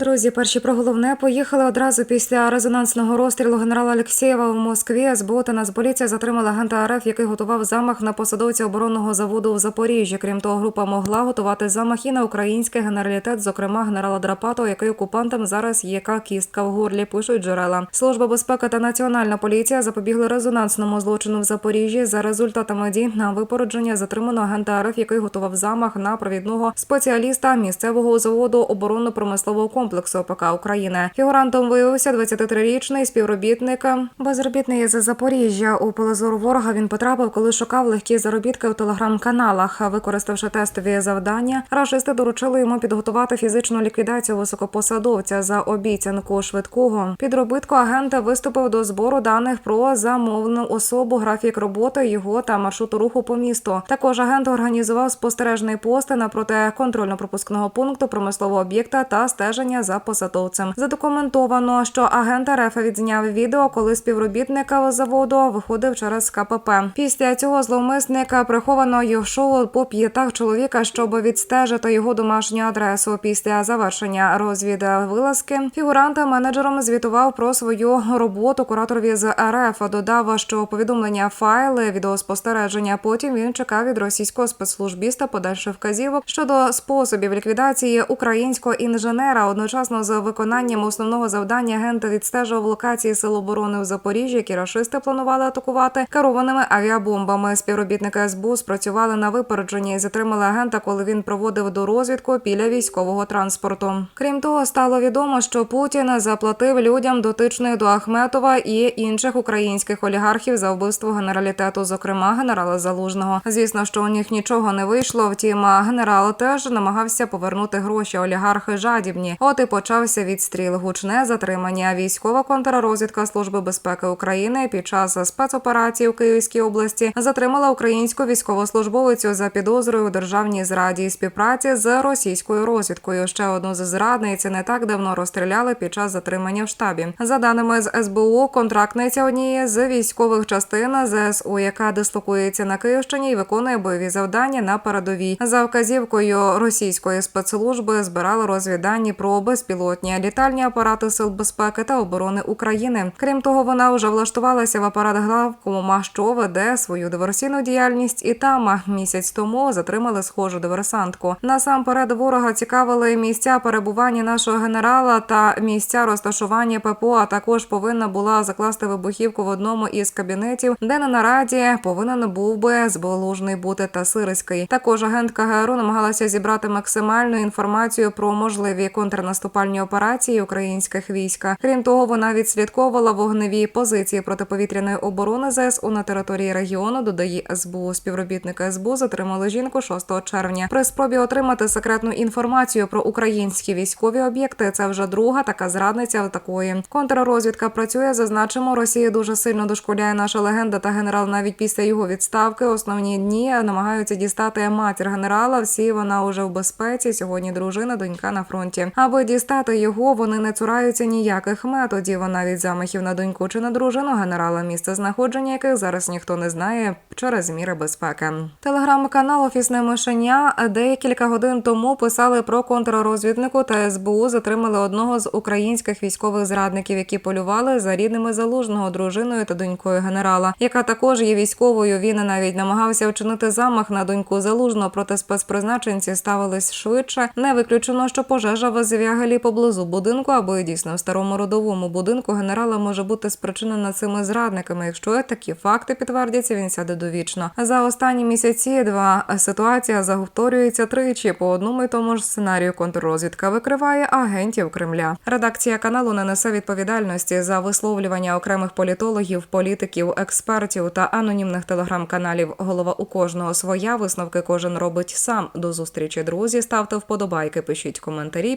Друзі, перші про головне поїхали одразу після резонансного розстрілу генерала Алексєєва в Москві. СБУ та Нацполіція затримали агента РФ, який готував замах на посадовця оборонного заводу в Запоріжжі. Крім того, група могла готувати замах і на український генералітет, зокрема генерала Драпатова, який окупантам зараз є яка кістка в горлі. Пишуть джерела. Служба безпеки та національна поліція запобігли резонансному злочину в Запоріжжі. За результатами дій на випородження затримано агента РФ, який готував замах на провідного спеціаліста місцевого заводу оборонно-промислового комплексу ОПК України. Фігурантом виявився 23-річний співробітник безробітний з Запоріжжя. У полозору ворога він потрапив, коли шукав легкі заробітки в телеграм-каналах. Використавши тестові завдання, рашисти доручили йому підготувати фізичну ліквідацію високопосадовця за обіцянку швидкого. Підробитку агента виступив до збору даних про замовну особу, графік роботи його та маршруту руху по місту. Також агент організував спостережний пост напроти контрольно-пропускного пункту промислового об'єкта та стеження за посадовцем. Задокументовано, що агент РФ відзняв відео, коли співробітник заводу виходив через КПП. Після цього зловмисника приховано йшов по п'ятах чоловіка, щоб відстежити його домашню адресу. Після завершення розвідвилазки фігуранта менеджером звітував про свою роботу кураторові з РФ. Додав, що повідомлення файли відеоспостереження. Потім він чекав від російського спецслужбіста подальших вказівок щодо способів ліквідації українського інженера. Одночасно з виконанням основного завдання агента відстежував локації сил оборони в Запоріжжі, які рашисти планували атакувати керованими авіабомбами. Співробітники СБУ спрацювали на випередженні і затримали агента, коли він проводив до розвідку біля військового транспорту. Крім того, стало відомо, що Путін заплатив людям дотичних до Ахметова і інших українських олігархів за вбивство генералітету, зокрема генерала Залужного. Звісно, що у них нічого не вийшло. Втім, генерал теж намагався повернути гроші. Олігархи жадібні. От почався відстріл. Гучне затримання. Військова контррозвідка Служби безпеки України під час спецоперації у Київській області затримала українську військовослужбовицю за підозрою у державній зраді і співпраці з російською розвідкою. Ще одну з зрадниць не так давно розстріляли під час затримання в штабі. За даними з СБУ, контрактниця однієї з військових частин ЗСУ, яка дислокується на Київщині і виконує бойові завдання на передовій. За вказівкою російської спецслужби збирали розвіддані про безпілотні літальні апарати сил безпеки та оборони України. Крім того, вона вже влаштувалася в апарат главкома, що веде свою диверсійну діяльність, і там місяць тому затримали схожу диверсантку. Насамперед ворога цікавили місця перебування нашого генерала та місця розташування ППО. А також повинна була закласти вибухівку в одному із кабінетів, де на нараді повинен був би зболужний бути та сириський. Також агентка ГРУ намагалася зібрати максимальну інформацію про можливі контрнаступальні операції українських війська. Крім того, вона відслідковувала вогневі позиції протиповітряної оборони ЗСУ на території регіону. Додає СБУ. Співробітники СБУ затримали жінку 6 червня. При спробі отримати секретну інформацію про українські військові об'єкти. Це вже друга така зрадниця такої. Контррозвідка працює. Зазначимо, Росія дуже сильно дошкуляє наша легенда та генерал. Навіть після його відставки основні дні намагаються дістати матір генерала. Всі вона уже в безпеці. Сьогодні дружина, донька на фронті. Аби дістати його, вони не цураються ніяких методів. Навіть замахів на доньку чи на дружину генерала, місце знаходження яких зараз ніхто не знає через міри безпеки. Телеграм-канал Офісне мишеня декілька годин тому писали про контррозвіднику та СБУ затримали одного з українських військових зрадників, які полювали за рідними залужного дружиною та донькою генерала, яка також є військовою. Він навіть намагався вчинити замах на доньку залужного, проте спецпризначенці ставились швидше. Не виключено, що пожежа в звягелі поблизу будинку або дійсно в старому родовому будинку генерала може бути спричинена цими зрадниками. Якщо такі факти підтвердяться, він сяде довічно. За останні місяці два ситуація заговторюється тричі по одному і тому ж сценарію. Контррозвідка викриває агентів Кремля. Редакція каналу не несе відповідальності за висловлювання окремих політологів, політиків, експертів та анонімних телеграм-каналів. Голова у кожного своя висновки кожен робить сам. До зустрічі друзі. Ставте вподобайки, пишіть коментарі,